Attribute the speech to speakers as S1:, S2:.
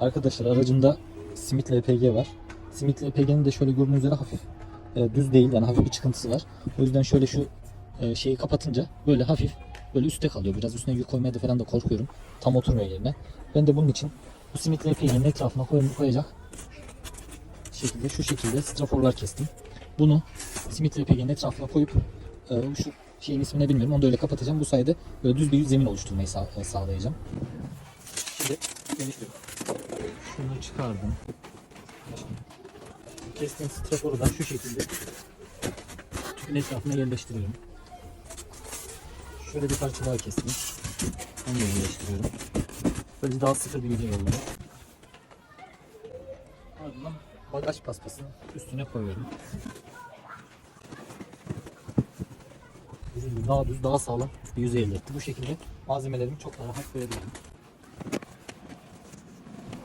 S1: Arkadaşlar aracımda Smith LPG var. Smith LPG'nin de şöyle gördüğünüz üzere hafif e, düz değil yani hafif bir çıkıntısı var. O yüzden şöyle şu e, şeyi kapatınca böyle hafif böyle üstte kalıyor. Biraz üstüne yük koymaya da falan da korkuyorum. Tam oturmuyor yerine. Ben de bunun için bu Smith LPG'nin etrafına koy- koyacak şekilde şu şekilde straforlar kestim. Bunu Smith LPG'nin etrafına koyup e, şu şeyin ismini bilmiyorum. Onu da öyle kapatacağım. Bu sayede böyle düz bir zemin oluşturmayı sağ- e, sağlayacağım. Şimdi geliştiriyorum. Şunu çıkardım. Kestiğim straforu da şu şekilde tüpün etrafına yerleştiriyorum. Şöyle bir parça daha kestim. Onu da yerleştiriyorum. Böylece daha sıfır bir yüzey oluyor. Ardından bagaj paspasını üstüne koyuyorum. Daha düz, daha sağlam bir yüzey elde etti. Bu şekilde malzemelerimi çok daha rahat koyabilirim.